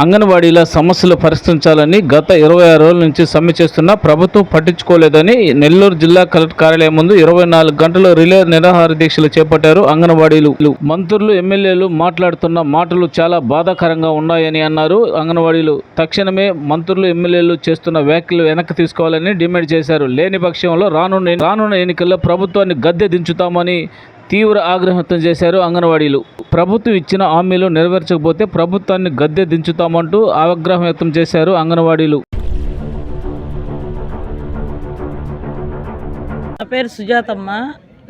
అంగన్వాడీల సమస్యలు పరిష్కరించాలని గత ఇరవై ఆరు రోజుల నుంచి సమ్మె చేస్తున్నా ప్రభుత్వం పట్టించుకోలేదని నెల్లూరు జిల్లా కలెక్టర్ కార్యాలయం ముందు ఇరవై నాలుగు గంటలు రిలే నిరాహార దీక్షలు చేపట్టారు అంగన్వాడీలు. మంత్రులు ఎమ్మెల్యేలు మాట్లాడుతున్న మాటలు చాలా బాధాకరంగా ఉన్నాయని అన్నారు. అంగన్వాడీలు తక్షణమే మంత్రులు ఎమ్మెల్యేలు చేస్తున్న వ్యాఖ్యలు వెనక్కి తీసుకోవాలని డిమాండ్ చేశారు. లేని పక్షంలో రానున్న రానున్న ఎన్నికల్లో ప్రభుత్వాన్ని గద్దె దించుతామని తీవ్ర ఆగ్రహం చేశారు అంగన్వాడీలు. ప్రభుత్వం ఇచ్చిన హామీలు నెరవేర్చకపోతే ప్రభుత్వాన్ని గద్దె దించుతామంటూ ఆగ్రహం వ్యక్తం చేశారు అంగన్వాడీలు. నా పేరు సుజాతమ్మ.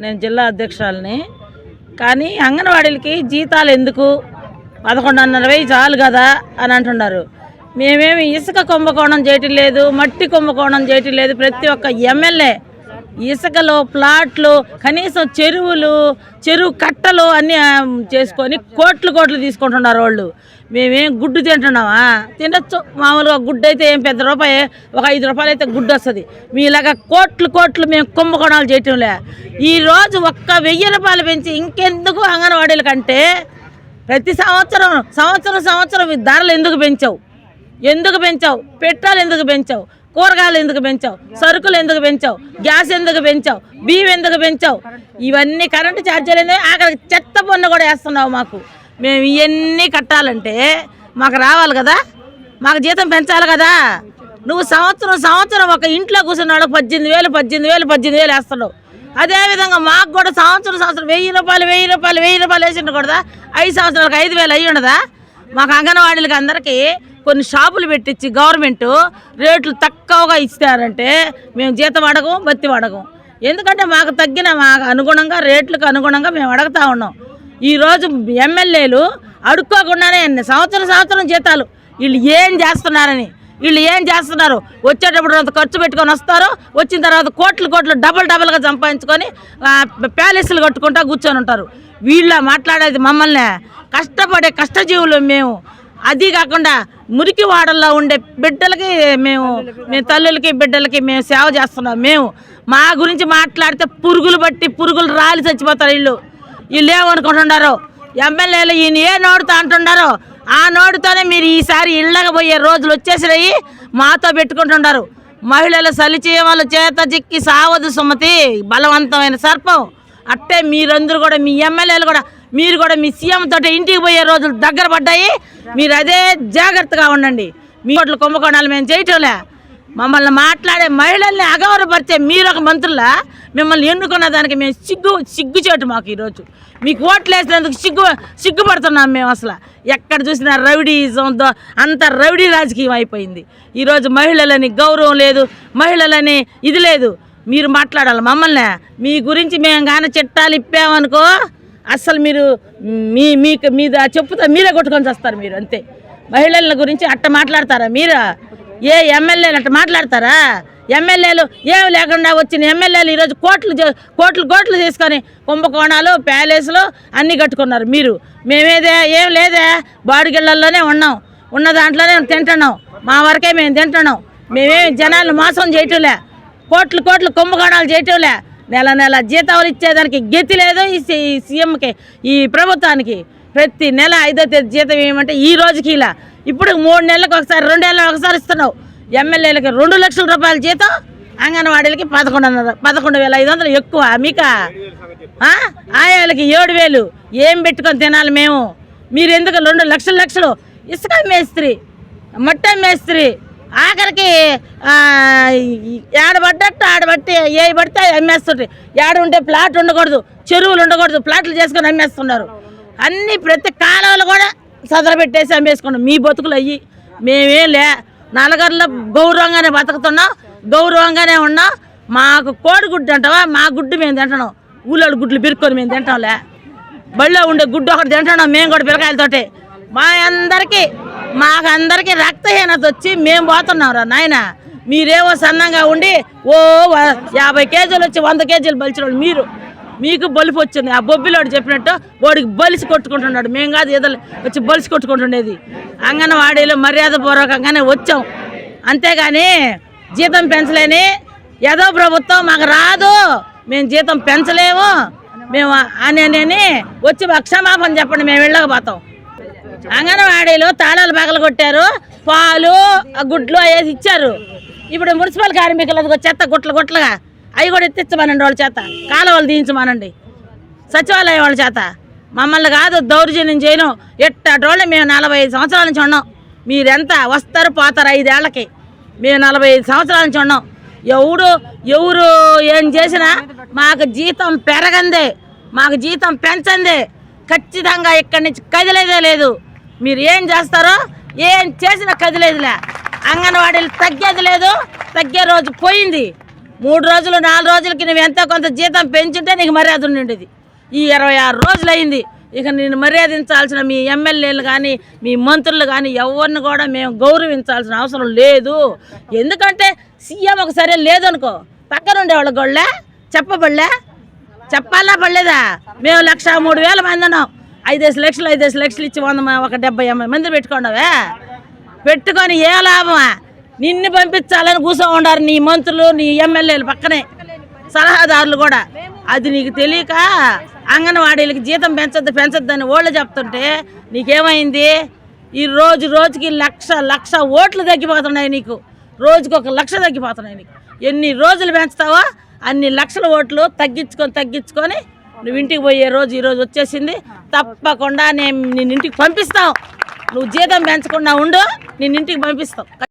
నేను జిల్లా అధ్యక్షురాలని. కానీ అంగన్వాడీలకి జీతాలు ఎందుకు? పదకొండున్నర వెయ్యి చాలు కదా అని అంటున్నారు. మేమేమి ఇసుక కుంభకోణం చేయటం లేదు మట్టి కుంభకోణం చేయటం లేదు ప్రతి ఒక్క ఎమ్మెల్యే ఇసుకలు ప్లాట్లు కనీసం చెరువులు చెరువు కట్టలు అన్నీ చేసుకొని కోట్లు కోట్లు తీసుకుంటున్నారు వాళ్ళు. మేమేం గుడ్డు తింటున్నామా? తినచ్చు. మామూలుగా గుడ్డు అయితే ఏం పెద్ద రూపాయి. ఒక ఐదు రూపాయలు అయితే గుడ్డు వస్తుంది. మీలాగా కోట్లు కోట్లు మేము కుంభకోణాలు చేయటంలే. ఈరోజు ఒక్క వెయ్యి రూపాయలు పెంచి ఇంకెందుకు అంగన్వాడీల కంటే ప్రతి సంవత్సరం సంవత్సరం సంవత్సరం ధరలు ఎందుకు పెంచావు? ఎందుకు పెంచావు? పెట్రోల్ ఎందుకు పెంచావు? కూరగాయలు ఎందుకు పెంచావు? సరుకులు ఎందుకు పెంచావు? గ్యాస్ ఎందుకు పెంచావు? బియ్యం ఎందుకు పెంచావు? ఇవన్నీ కరెంటు ఛార్జీలు ఎందుకు? అక్కడ చెత్త పన్ను కూడా వేస్తున్నావు మాకు. మేము ఇవన్నీ కట్టాలంటే మాకు రావాలి కదా? మాకు జీతం పెంచాలి కదా? నువ్వు సంవత్సరం సంవత్సరం ఒక ఇంట్లో కూర్చున్న వాళ్ళకి పద్దెనిమిది వేలు పద్దెనిమిది వేలు పద్దెనిమిది వేలు వేస్తున్నావు. అదేవిధంగా మాకు కూడా సంవత్సరం సంవత్సరం వెయ్యి రూపాయలు వెయ్యి రూపాయలు వెయ్యి రూపాయలు వేసి ఉండకూడదా ఐదు సంవత్సరాలకు ఐదు వేలు అయ్యి ఉండదా మాకు అంగన్వాడీలకి అందరికీ కొన్ని షాపులు పెట్టించి గవర్నమెంట్ రేట్లు తక్కువగా ఇస్తారంటే మేము జీతం అడగం బత్తి అడగం. ఎందుకంటే మాకు తగ్గిన మాకు అనుగుణంగా రేట్లకు అనుగుణంగా మేము అడుగుతా ఉన్నాం. ఈరోజు ఎమ్మెల్యేలు అడుక్కోకుండానే సంవత్సరం సంవత్సరం జీతాలు. వీళ్ళు ఏం చేస్తున్నారని వీళ్ళు ఏం చేస్తున్నారు? వచ్చేటప్పుడు ఖర్చు పెట్టుకొని వస్తారు. వచ్చిన తర్వాత కోట్లు కోట్లు డబల్ డబల్గా సంపాదించుకొని ప్యాలెస్లు కట్టుకుంటా కూర్చొని ఉంటారు. వీళ్ళ మాట్లాడేది మమ్మల్ని కష్టపడే కష్టజీవులు మేము. అది కాకుండా మురికి వాడల్లో ఉండే బిడ్డలకి మేము మేము తల్లులకి బిడ్డలకి మేము సేవ చేస్తున్నాం. మేము మా గురించి మాట్లాడితే పురుగులు బట్టి పురుగులు రాలి చచ్చిపోతారు వీళ్ళు. వీళ్ళు ఏమనుకుంటున్నారు? ఎమ్మెల్యేలు ఈయన ఏ నోడుతో అంటున్నారో ఆ నోడుతోనే మీరు ఈసారి ఇళ్ళకి పోయే రోజులు వచ్చేసినాయి మాతో పెట్టుకుంటున్నారు. మహిళలు సలిచేవాళ్ళు చేత చిక్కి సావదు సుమతి బలవంతమైన సర్పం. అట్టే మీరందరూ కూడా మీ ఎమ్మెల్యేలు కూడా మీరు కూడా మీ సీఎం తోటి ఇంటికి పోయే రోజులు దగ్గర పడ్డాయి. మీరు అదే జాగ్రత్తగా ఉండండి. మీ ఓట్లు కుంభకోణాలు మేము చేయటంలే. మమ్మల్ని మాట్లాడే మహిళల్ని అగౌరవపరిచే మీరు ఒక మంత్రులా? మిమ్మల్ని ఎన్నుకున్న దానికి మేము సిగ్గు సిగ్గుచేటు మాకు ఈరోజు. మీకు ఓట్లు వేసినందుకు సిగ్గు సిగ్గుపడుతున్నాం మేము అసలు. ఎక్కడ చూసినా రౌడీజం దో- అంత రౌడీ రాజకీయం అయిపోయింది. ఈరోజు మహిళలని గౌరవం లేదు మహిళలని ఇది లేదు. మీరు మాట్లాడాలి మమ్మల్ని. మీ గురించి మేము కానీ చిట్టాలు ఇప్పామనుకో అస్సలు మీరు మీ మీకు మీద చెప్పుతా మీరే కొట్టుకొని వస్తారు మీరు అంతే. మహిళల గురించి అట్ట మాట్లాడతారా మీరు? ఏ ఎమ్మెల్యేలు అట్ట మాట్లాడతారా? ఎమ్మెల్యేలు ఏం లేకుండా వచ్చిన ఎమ్మెల్యేలు ఈరోజు కోట్లు కోట్లు కోట్లు తీసుకొని కుంభకోణాలు ప్యాలెస్లు అన్నీ కట్టుకున్నారు మీరు. మేమేదే ఏం లేదే బాడిగిళ్ళల్లోనే ఉన్నాం. ఉన్న దాంట్లోనే తింటున్నాం. మా వరకే మేము తింటున్నాం. మేమేమి జనాలను మోసం చేయటంలే. కోట్లు కోట్లు కుంభకోణాలు చేయటంలే. నెల నెల జీతాలు ఇచ్చేదానికి గతి లేదు ఈ సీఎంకి ఈ ప్రభుత్వానికి. ప్రతి నెల ఐదో తేదీ జీతం ఏమంటే ఈ రోజుకి ఇలా. ఇప్పుడు మూడు నెలలకు ఒకసారి రెండు నెలలకు ఒకసారి ఇస్తున్నావు. ఎమ్మెల్యేలకి రెండు లక్షల రూపాయల జీతం అంగన్వాడీలకి పదకొండున్నర పదకొండు వేల ఐదు వందలు ఎక్కువ మీక ఆయాలకి ఏడు వేలు. ఏం పెట్టుకొని తినాలి మేము? మీరు ఎందుకు రెండు లక్షల లక్షలు? ఇసుక మేస్త్రి మట్ట మేస్త్రి ఆఖరికి ఏడబడ్డట్టు ఆడబట్టి ఏ పడితే అవి అమ్మేస్తుంటాయి ఏడ ఉంటే ప్లాట్ ఉండకూడదు చెరువులు ఉండకూడదు ప్లాట్లు చేసుకొని అమ్మేస్తున్నారు. అన్ని ప్రతి కాలువలు కూడా సదరబెట్టేసి అమ్మేసుకున్నాం. మీ బతుకులు అయ్యి. మేమేం లే నలుగురిలో గౌరవంగానే బతుకుతున్నాం గౌరవంగానే ఉన్నాం. మాకు కోడి గుడ్డు అంటావా? మా గుడ్డు మేము తింటున్నాం. ఊళ్ళోడు గుడ్లు బిరుక్కొని మేము తింటాంలే. బళ్ళో ఉండే గుడ్డు ఒకటి తింటున్నాం మేము కూడా పిల్లకాయలతోటి. మా అందరికీ మాకు అందరికీ రక్తహీనత వచ్చి మేము పోతున్నాం రా నాయన. మీరేమో సన్నంగా ఉండి ఓ యాభై కేజీలు వచ్చి వంద కేజీలు బలిచినోడు మీరు. మీకు బలుపు వచ్చింది. ఆ బొబ్బిలోడు చెప్పినట్టు వాడికి బలిసి కొట్టుకుంటున్నాడు. మేము కాదు ఏదో వచ్చి బలిసి కొట్టుకుంటుండేది. అంగన్వాడీలో మర్యాద పూర్వకంగానే వచ్చాం. అంతేగాని జీతం పెంచలేని ఏదో ప్రభుత్వం మాకు రాదు. మేము జీతం పెంచలేము. మేము అని అని వచ్చి క్షమాపణ చెప్పండి. మేము వెళ్ళకపోతాం అంగన్వాడీలో తాళాలు పగల కొట్టారు పాలు ఆ గుడ్లు అవి ఇచ్చారు. ఇప్పుడు మున్సిపల్ కార్మికులకు చెత్త గుట్ల గుట్లుగా. అవి కూడా ఎత్తించమనండి వాళ్ళ చేత. కాలువలు తీయించమనండి. సచివాలయం వాళ్ళ చేత. మమ్మల్ని కాదు దౌర్జన్యం చేయను. ఎట్టటోళ్ళు మేము నలభై ఐదు సంవత్సరాల నుంచి ఉన్నాం. మీరెంత వస్తారు పోతారు ఐదేళ్ళకి మేము నలభై ఐదు సంవత్సరాల నుంచి ఉన్నాం. ఎవడు ఎవరు ఏం చేసినా మాకు జీతం పెరగందే. మాకు జీతం పెంచందే. ఖచ్చితంగా ఇక్కడి నుంచి కదిలేదే లేదు. మీరు ఏం చేస్తారో ఏం చేసినా కదిలేదులే. అంగన్వాడీలు తగ్గేది లేదు తగ్గే రోజు పోయింది. మూడు రోజులు నాలుగు రోజులకి నువ్వు ఎంతో కొంత జీతం పెంచుంటే నీకు మర్యాద ఉండేది ఈ ఇరవై ఆరు రోజులు అయింది. ఇక నేను మర్యాదించాల్సిన మీ ఎమ్మెల్యేలు కానీ మీ మంత్రులు కానీ ఎవరిని కూడా మేము గౌరవించాల్సిన అవసరం లేదు. ఎందుకంటే సీఎం ఒక సరే లేదనుకో పక్కన ఉండేవాళ్ళ గొళ్ళ చెప్పబడలే. చెప్పాలా పడలేదా? మేము లక్ష మూడు వేల మంది ఉన్నాం. ఐదేసి లక్షలు ఐదేసి లక్షలు ఇచ్చి వంద ఒక డెబ్బై ఎనభై మంది పెట్టుకోండవే పెట్టుకొని ఏ లాభమా? నిన్ను పంపించాలని కూర్చో ఉండారు నీ మంత్రులు నీ ఎమ్మెల్యేలు పక్కనే సలహాదారులు కూడా. అది నీకు తెలియక అంగన్వాడీలకి జీతం పెంచొద్దు పెంచొద్దని ఓళ్ళు చెప్తుంటే నీకేమైంది? ఈ రోజు రోజుకి లక్ష లక్ష ఓట్లు తగ్గిపోతున్నాయి నీకు. రోజుకి ఒక లక్ష తగ్గిపోతున్నాయి నీకు. ఎన్ని రోజులు పెంచుతావో అన్ని లక్షల ఓట్లు తగ్గించుకొని తగ్గించుకొని నువ్వు ఇంటికి పోయే రోజు ఈరోజు వచ్చేసింది. తప్పకుండా నేను నిన్ను ఇంటికి పంపిస్తాం. నువ్వు జీతం పెంచకుండా ఉండు నిన్ను ఇంటికి పంపిస్తాం.